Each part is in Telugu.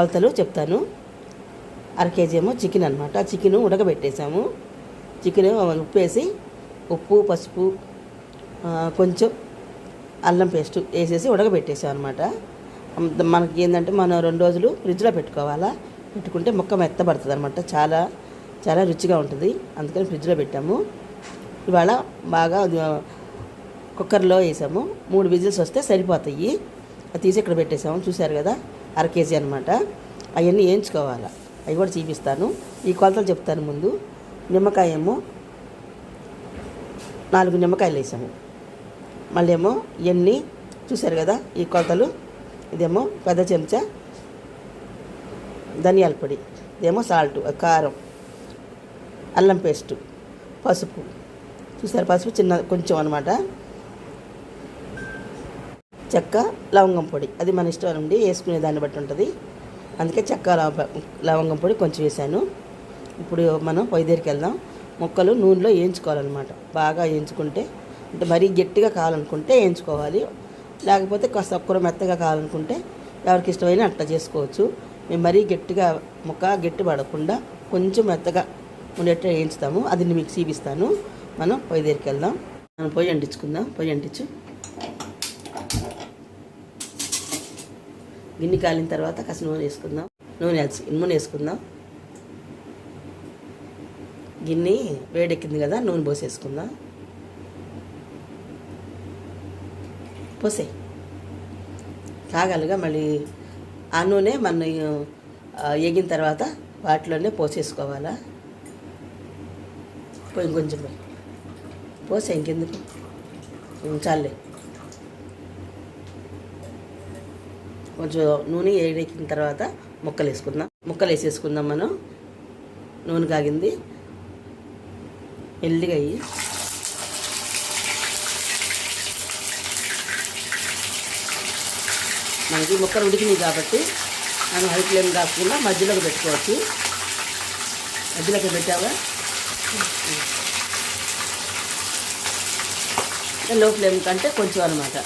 కొలతలు చెప్తాను. అర కేజీ ఏమో చికెన్ అనమాట చికెన్ ఉడకబెట్టేసాము. చికెన్ ఉప్పు వేసి ఉప్పు పసుపు కొంచెం అల్లం పేస్ట్ వేసేసి ఉడకబెట్టేసాం అనమాట మనకి ఏంటంటే మనం రెండు రోజులు ఫ్రిడ్జ్లో పెట్టుకోవాలా? పెట్టుకుంటే మొక్క మెత్తబడుతుంది అనమాట చాలా చాలా రుచిగా ఉంటుంది. అందుకని ఫ్రిడ్జ్లో పెట్టాము. ఇవాళ బాగా కుక్కర్లో వేసాము. మూడు విజిల్స్ వస్తే సరిపోతాయి. అది తీసి ఇక్కడ పెట్టేసాము. చూశారు కదా? అర కేజీ అనమాట అవన్నీ వేయించుకోవాలి. అవి కూడా చూపిస్తాను. ఈ కొలతలు చెప్తాను ముందు. నిమ్మకాయ ఏమో నాలుగు నిమ్మకాయలు వేసాము. మళ్ళీ ఏమో ఇవన్నీ చూశారు కదా ఈ కొలతలు. ఇదేమో పెద్ద చెంచా ధనియాల పొడి. ఇదేమో సాల్ట్ కారం అల్లం పేస్టు పసుపు. చూసారు పసుపు చిన్న కొంచెం అనమాట చెక్క లవంగం పొడి. అది మన ఇష్టం నుండి వేసుకునే దాన్ని బట్టి ఉంటుంది. అందుకే చెక్క లవంగం పొడి కొంచెం వేసాను. ఇప్పుడు మనం పొయ్యి దగ్గరికి వెళ్దాం ముక్కలు నూనెలో వేయించుకోవాలన్నమాట. బాగా వేయించుకుంటే అంటే మరీ గట్టిగా కావాలనుకుంటే వేయించుకోవాలి. లేకపోతే కాస్త ఒక్కరు మెత్తగా కావాలనుకుంటే ఎవరికి ఇష్టమైన అట్లా చేసుకోవచ్చు. మేము మరీ గట్టిగా ముక్క గట్టి పడకుండా కొంచెం మెత్తగా ఉండేట్టు వేయించుతాము. అది మీకు చూపిస్తాను. మనం పొయ్యి దగ్గరికి వెళ్దాం మనం పొయ్యి అంటించుకుందాం. పొయ్యి అంటించు. గిన్నె కాలిన తర్వాత కాస్త నూనె వేసుకుందాం. నూనె వేసి నూనె వేసుకుందాం. గిన్నె వేడెక్కింది కదా నూనె పోసేసుకుందాం. పోసే. కాగలగా మళ్ళీ ఆ నూనె మన ఎగిన తర్వాత వాటిలోనే పోసేసుకోవాలా? పోయి కొంచెం పోసే ఇంకెందుకు? చాలే కొంచెం నూనె ఏడెక్కిన తర్వాత ముక్కలు వేసుకుందాం ముక్కలు వేసేసుకుందాం మనం. నూనె కాగింది. మెల్లిగా అయ్యి. మనకి ముక్కలు ఉడికినాయి కాబట్టి మనం హై ఫ్లేమ్ కాకుండా మధ్యలోకి పెట్టుకోవచ్చు. మధ్యలోకి పెట్టావా? లో ఫ్లేమ్ కంటే కొంచెం అనమాట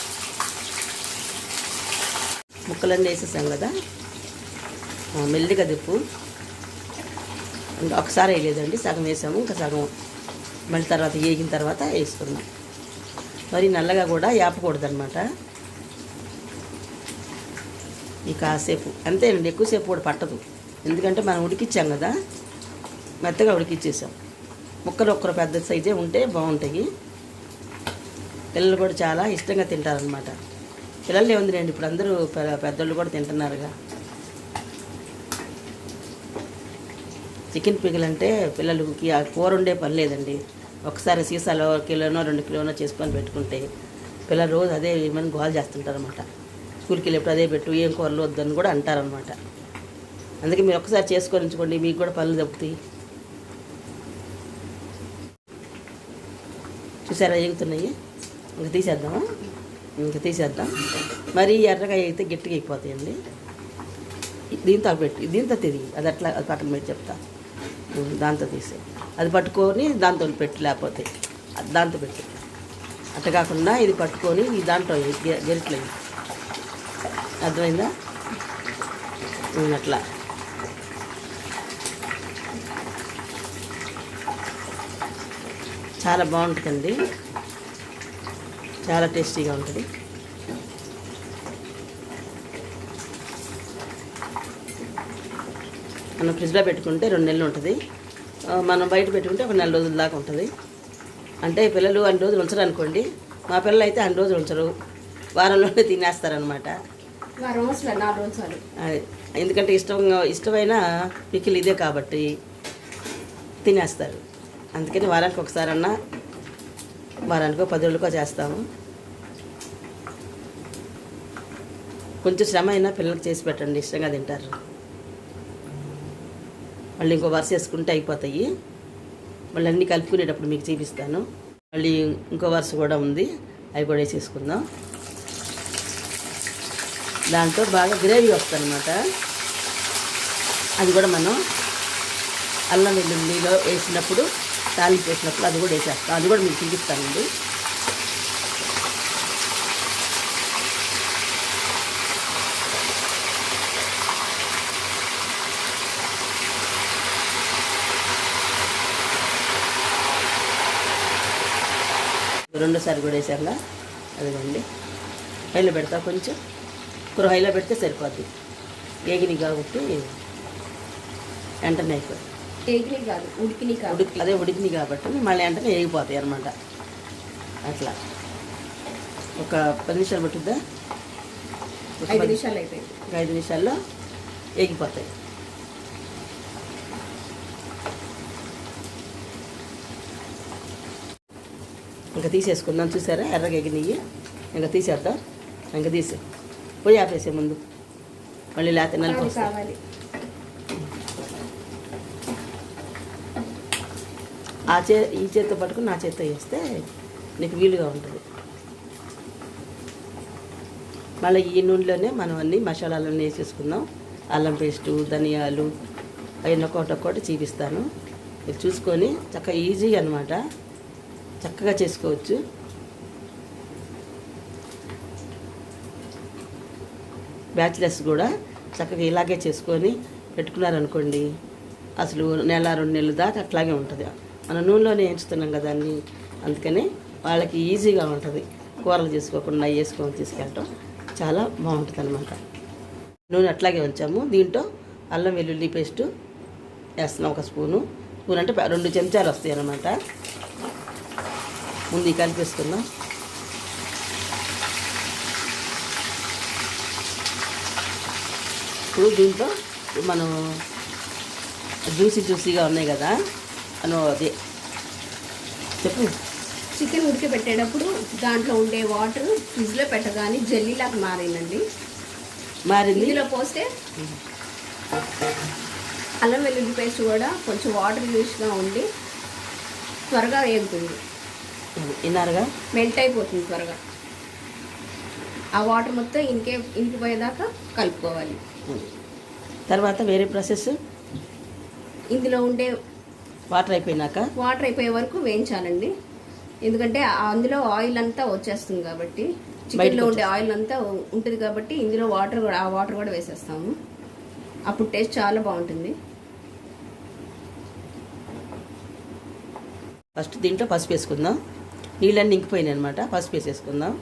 ముక్కలన్నీ వేసేసాం కదా. మెల్లిగా దిప్పు. ఒకసారి వేయలేదండి సగం వేసాము ఇంకా సగం మళ్ళీ తర్వాత వేగిన తర్వాత వేసుకున్నాం మరి నల్లగా కూడా వేపకూడదు అనమాట ఈ కాసేపు అంతేనండి ఎక్కువసేపు కూడా పట్టదు. ఎందుకంటే మనం ఉడికిచ్చాం కదా మెత్తగా ఉడికిచ్చేసాం. ముక్కలు ఒక్కరు పెద్ద సైజే ఉంటే బాగుంటాయి. పిల్లలు కూడా చాలా ఇష్టంగా తింటారనమాట పిల్లలు ఏముందిలేండి ఇప్పుడు అందరూ పెద్దోళ్ళు కూడా తింటున్నారుగా. చికెన్ పిగలు అంటే పిల్లలకి ఆ కూర ఉండే పని లేదండి. ఒకసారి సీసాలో కిలోనో రెండు కిలోనో చేసుకొని పెట్టుకుంటే పిల్లలు రోజు అదే ఏమని గోల్ చేస్తుంటారనమాట స్కూల్కి వెళ్ళేప్పుడు అదే పెట్టు ఏం కూరలు వద్దని కూడా అంటారనమాట అందుకే మీరు ఒకసారి చేసుకొని ఉంచుకోండి మీకు కూడా పనులు తప్పుతాయి చూసారా ఎగుతున్నాయి ఇంకా తీసేద్దామా? ఇంకా తీసేద్దాం. మరీ ఎర్రగా అయితే గట్టిగా అయిపోతాయండి. దీంతో పెట్టి దీంతో తిరిగి అది అట్లా అది పక్కన పెట్టి చెప్తా. దాంతో తీసే అది పట్టుకొని దాంతో పెట్టి లేకపోతే దాంతో పెట్టి. అట్ట కాకుండా ఇది పట్టుకొని ఈ దాంట్లో గెరిట్లో అర్థమైందా? అట్లా. చాలా బాగుంటుందండి. చాలా టేస్టీగా ఉంటుంది. మనం ఫ్రిడ్జ్లో పెట్టుకుంటే రెండు నెలలు ఉంటుంది. మనం బయట పెట్టుకుంటే ఒక నెల రోజుల దాకా ఉంటుంది. అంటే పిల్లలు అన్ని రోజులు ఉంచరు అనుకోండి. మా పిల్లలు అయితే అన్ని రోజులు ఉంచరు. వారంలోనే తినేస్తారనమాట అది. ఎందుకంటే ఇష్టంగా ఇష్టమైన పికిల్ ఇదే కాబట్టి తినేస్తారు. అందుకని వారానికి ఒకసారన్నా వారానికో పది రోజులకో చేస్తాము. కొంచెం శ్రమ అయినా పిల్లలకి చేసి పెట్టండి ఇష్టంగా తింటారు. మళ్ళీ ఇంకో వరుస వేసుకుంటే అయిపోతాయి. మళ్ళీ అన్నీ కలుపుకునేటప్పుడు మీకు చూపిస్తాను. మళ్ళీ ఇంకో వరుస కూడా ఉంది అవి కూడా వేసేసుకుందాం. దాంతో బాగా గ్రేవీ వస్తుందన్నమాట. అది కూడా మనం అల్లం వెల్లుల్లిలో వేసినప్పుడు తాలింపు వేసినప్పుడు అది కూడా వేసేస్తాను అది కూడా మీకు చూపిస్తానండి. రెండోసారి కూడా వేసారులా అదిగోండి. హైలో పెడతా కొంచెం. ఇప్పుడు హైలో పెడితే సరిపోద్ది. ఏగిని కాబట్టి వెంటనే అయిపోతుంది ఏగిని కాదు ఉడికిని కాదు. ఉడికి అదే ఉడికింది కాబట్టి మళ్ళీ వెంటనే వేగిపోతాయి అనమాట అట్లా. ఒక పది నిమిషాలు పట్టుద్దా? ఒక ఐదు నిమిషాలు అయిపోయింది. ఐదు నిమిషాల్లో వేగిపోతాయి. ఇంకా తీసేసుకుందాం చూసారా? ఎర్రగా ఎగినయ్యి ఇంకా తీసేద్దాం. ఇంకా తీసే పోయి ఆపేసే ముందు. మళ్ళీ లేకపోతే నలిపి కావాలి, వస్తాయి కావాలి ఆ చే ఈ చేత్తో పట్టుకుని నా చేత్తో వేస్తే నీకు వీలుగా ఉంటుంది. మళ్ళీ ఈ నూనెలోనే మనం అన్ని మసాలాలన్నీ వేసేసుకుందాం. అల్లం పేస్టు ధనియాలు అవన్నీ ఒకటి ఒక్కటి చూపిస్తాను. మీరు చూసుకొని చక్కగా ఈజీగా అనమాట చక్కగా చేసుకోవచ్చు. బ్యాచిలర్స్ కూడా చక్కగా ఇలాగే చేసుకొని పెట్టుకున్నారనుకోండి అసలు నెల రెండు నెలలు దాకా అట్లాగే ఉంటుంది. మనం నూనెలోనే వేయించుతున్నాం కదా అన్ని. అందుకని వాళ్ళకి ఈజీగా ఉంటుంది. కూరలు చేసుకోకుండా వేసుకొని తీసుకెళ్ళటం చాలా బాగుంటుంది అనమాట నూనె అట్లాగే ఉంచాము. దీంట్లో అల్లం వెల్లుల్లి పేస్ట్ వేస్తున్నాం ఒక స్పూను. స్పూన్ అంటే రెండు చెంచాలు వస్తాయి అనమాట ముందు కలిపేసుకుందాం. ఇప్పుడు దీంట్లో మనం జ్యూసీ జ్యూసీగా ఉన్నాయి కదా. మనం అదే చెప్పు. చికెన్ ఉడకబెట్టేటప్పుడు దాంట్లో ఉండే వాటర్ ఫ్రిడ్జ్లో పెట్టగానే జల్లీలాగా మారిందండి. మారింది? ఇందులో పోస్తే అల్లం వెల్లుల్లి పేస్ట్ కూడా కొంచెం వాటర్ యూస్గా ఉండి త్వరగా వేగుతుంది. విన్నారుగా మెల్ట్ అయిపోతుంది త్వరగా. ఆ వాటర్ మొత్తం ఇంకే ఇంకిపోయేదాకా కలుపుకోవాలి. తర్వాత వేరే ప్రాసెస్? ఇందులో ఉండే వాటర్ అయిపోయినాక? వాటర్ అయిపోయే వరకు వేయించాలండి. ఎందుకంటే అందులో ఆయిల్ అంతా వచ్చేస్తుంది కాబట్టి చికెన్లో ఉండే ఆయిల్ అంతా ఉంటుంది కాబట్టి ఇందులో వాటర్ కూడా ఆ వాటర్ కూడా వేసేస్తాము. అప్పుడు టేస్ట్ చాలా బాగుంటుంది. ఫస్ట్ దీంట్లో పసుపు వేసుకుందాం. నీళ్ళన్నీ ఇంకిపోయినాయి అనమాట పసుపు వేసేసుకుందాం.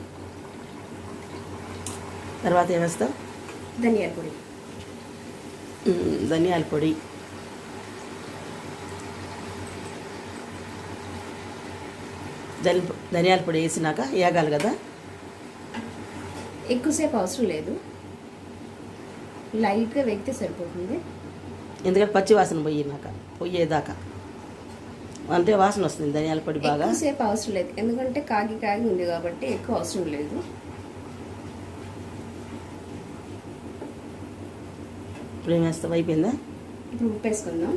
తర్వాత ఏమేస్తాం ధనియాల పొడి. ధనియాల పొడి. ధని ధనియాల పొడి వేసినాక వేగాలి కదా? ఎక్కువసేపు అవసరం లేదు. లైట్గా వేగితే సరిపోతుంది. ఎందుకంటే పచ్చి వాసన పోయినాక పోయేదాకా. అంటే వాసన వస్తుంది ధనియాల పొడి బాగా. ఎక్కువసేపు అవసరం లేదు. ఎందుకంటే కాగి కాగి ఉంది కాబట్టి ఎక్కువ అవసరం లేదు. ఇప్పుడు ఏం వేస్తాం అయిపోయిందా? ఇప్పుడు ఉప్పు వేసుకుందాం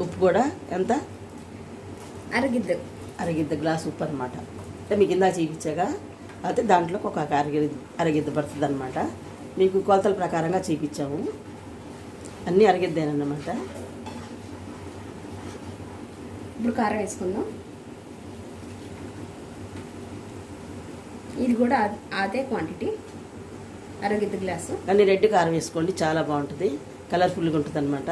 ఉప్పు కూడా ఎంత? అరగిద్ద. అరగిద్ద గ్లాస్ ఉప్పు అనమాట అంటే మీకు ఇందా చూపించాగా? అయితే దాంట్లోకి ఒక అరగిద్ద అరగిద్ద పడుతుంది అనమాట మీకు కొలతల ప్రకారంగా చూపించాము. అన్నీ అరగిద్దేనమాట ఇప్పుడు కారం వేసుకుందాం. ఇది కూడా అదే క్వాంటిటీ అరగిద్ద గ్లాసు అన్ని రెడ్ కారం వేసుకోండి చాలా బాగుంటుంది. కలర్ఫుల్గా ఉంటుంది అనమాట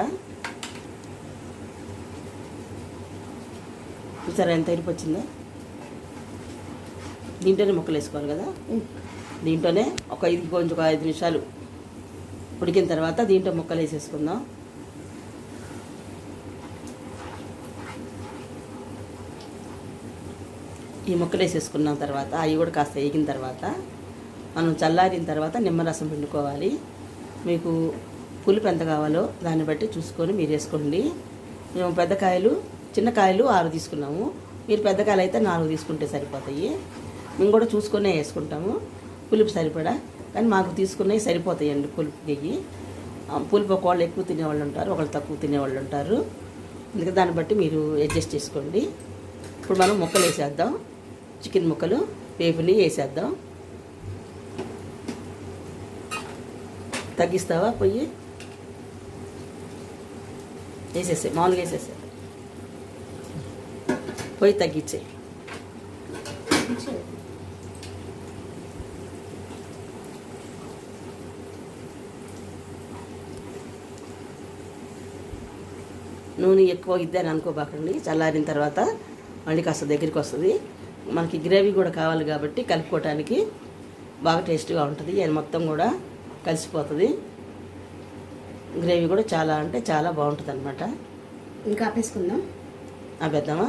చూసారా ఎంత ఎరుపు వచ్చిందో. దీంట్లోనే ముక్కలు వేసుకోవాలి కదా. దీంట్లోనే ఒక ఐదు కొంచెం ఒక ఐదు నిమిషాలు ఉడికిన తర్వాత దీంట్లో ముక్కలు వేసేసుకుందాం. ఈ ముక్కలు వేసేసుకున్న తర్వాత అవి కూడా కాస్త వేగిన తర్వాత మనం చల్లారిన తర్వాత నిమ్మరసం పిండుకోవాలి. మీకు పులుపు ఎంత కావాలో దాన్ని బట్టి చూసుకొని మీరు వేసుకోండి. మేము పెద్ద కాయలు చిన్న కాయలు ఆరు తీసుకున్నాము. మీరు పెద్ద కాయలు అయితే నాలుగు తీసుకుంటే సరిపోతాయి. మేము కూడా చూసుకునే వేసుకుంటాము. పులుపు సరిపడా? కానీ మాకు తీసుకున్నవి సరిపోతాయండి పులుపు నెయ్యి పులుపు ఒకళ్ళు ఎక్కువ తినేవాళ్ళు ఉంటారు ఒకళ్ళు తక్కువ తినేవాళ్ళు ఉంటారు. అందుకే దాన్ని బట్టి మీరు అడ్జస్ట్ చేసుకోండి. ఇప్పుడు మనం ముక్కలు వేసేద్దాం. చికెన్ ముక్కలు వేపుని వేసేద్దాం. తగ్గిస్తావా పొయ్యి? వేసేసే మామూలుగా వేసేసే పొయ్యి తగ్గించే నూనె ఎక్కువ ఇద్దని అనుకోబాకండి చల్లారిన తర్వాత మళ్ళీ కాస్త దగ్గరికి వస్తుంది. మనకి గ్రేవీ కూడా కావాలి కాబట్టి కలుపుకోవటానికి బాగా టేస్ట్గా ఉంటుంది. అది మొత్తం కూడా కలిసిపోతుంది. గ్రేవీ కూడా చాలా అంటే చాలా బాగుంటుంది అనమాట ఇంకా ఆపేసుకుందాం. ఆపేద్దామా?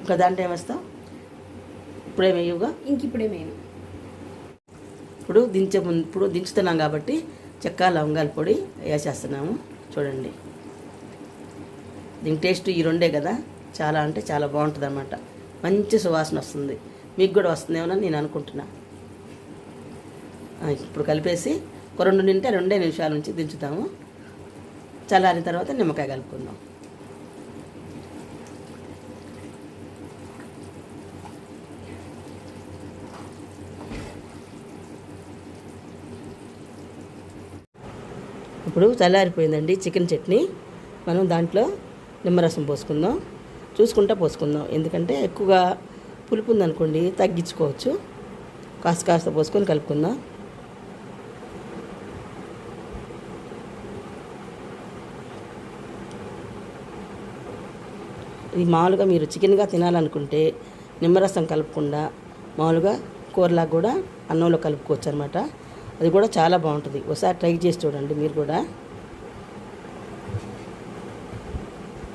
ఇంకా దాంట్లో ఏమేస్తాం? ఇప్పుడే వేయవుగా ఇంక ఇప్పుడే మేము ఇప్పుడు దించే ముందు ఇప్పుడు దించుతున్నాం కాబట్టి చెక్క లవంగాల పొడి వేసేస్తున్నాము చూడండి. దీని టేస్ట్ ఈ రెండే కదా? చాలా అంటే చాలా బాగుంటుంది అనమాట మంచి సువాసన వస్తుంది. మీకు కూడా వస్తుందేమో నేను అనుకుంటున్నా. ఇప్పుడు కలిపేసి ఒక రెండు నింటే రెండే నిమిషాల నుంచి దించుతాము. చల్లారిన తర్వాత నిమ్మకాయ కలుపుకుందాం. ఇప్పుడు చల్లారిపోయిందండి చికెన్ చట్నీ. మనం దాంట్లో నిమ్మరసం పోసుకుందాం. చూసుకుంటా పోసుకుందాం. ఎందుకంటే ఎక్కువగా పులుపు ఉందనుకోండి తగ్గించుకోవచ్చు. కాస్త కాస్త పోసుకొని కలుపుకుందాం. ఇది మామూలుగా మీరు చికెన్గా తినాలనుకుంటే నిమ్మరసం కలపకుండా మామూలుగా కూరలా కూడా అన్నంలో కలుపుకోవచ్చు అనమాట అది కూడా చాలా బాగుంటుంది. ఒకసారి ట్రై చేసి చూడండి మీరు కూడా.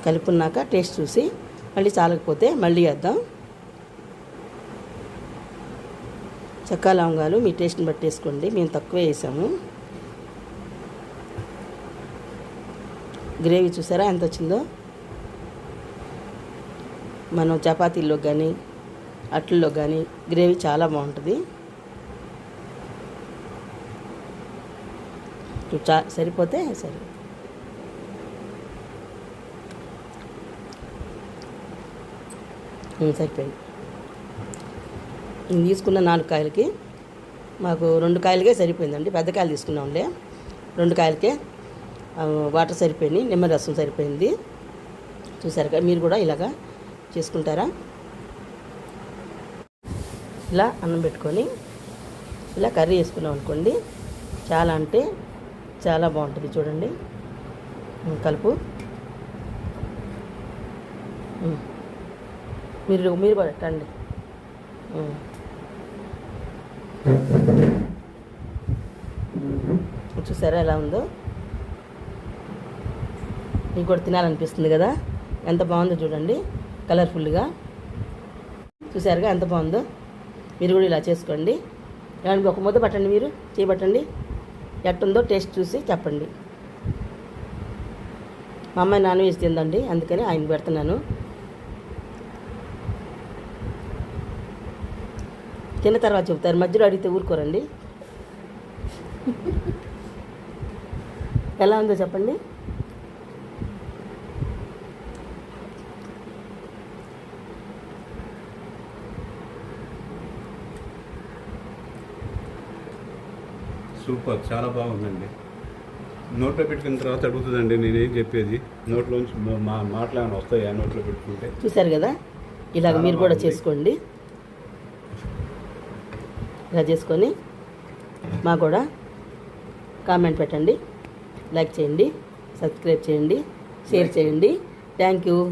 కలుపున్నాక టేస్ట్ చూసి మళ్ళీ చాలకపోతే మళ్ళీ వేద్దాం. చక్కా లవంగాలు మీ టేస్ట్ని బట్టి వేసుకోండి. మేము తక్కువే వేసాము. గ్రేవీ చూసారా? ఎంత వచ్చిందో? మనం చపాతీల్లో కానీ అట్లలో కానీ గ్రేవీ చాలా బాగుంటుంది. చా సరిపోతే సరే. సరిపోయింది. నేను తీసుకున్న నాలుగు కాయలకి మాకు రెండు కాయలకే సరిపోయిందండి. పెద్ద కాయలు తీసుకున్నాంలే. రెండు కాయలకే వాటర్ సరిపోయింది నిమ్మరసం సరిపోయింది. చూసారుగా మీరు కూడా ఇలాగా చేసుకుంటారా? ఇలా అన్నం పెట్టుకొని ఇలా కర్రీ వేసుకున్నాం అనుకోండి చాలా అంటే చాలా బాగుంటుంది చూడండి. కలుపు. మీరు మీరు కూడా పెట్టండి చూసారా ఎలా ఉందో? మీకు కూడా తినాలనిపిస్తుంది కదా? ఎంత బాగుందో చూడండి. కలర్ఫుల్గా. చూసారుగా ఎంత బాగుందో? మీరు కూడా ఇలా చేసుకోండి. దానికి ఒక ముద్ద పట్టండి మీరు? చేపట్టండి ఎట్టుందో టేస్ట్ చూసి చెప్పండి. మా అమ్మాయి నాన్ వెజ్ తిందండి అందుకని ఆయన పెడుతున్నాను. తిన్న తర్వాత చెప్తారు మధ్యలో అడిగితే ఊరుకోరండి. ఎలా ఉందో చెప్పండి. సూపర్ చాలా బాగుందండి. నోట్లో పెట్టుకున్న తర్వాత అడుగుతుందండి నేనేం చెప్పేది? నోట్లోంచి మా- మా మాటలు ఏమైనా వస్తాయా నోట్లో పెట్టుకుంటే? చూశారు కదా? ఇలాగ మీరు కూడా. చేసుకోండి. ఇలా చేసుకొని మా కూడా కామెంట్ పెట్టండి. లైక్ చేయండి సబ్స్క్రైబ్ చేయండి షేర్ చేయండి. Thank you.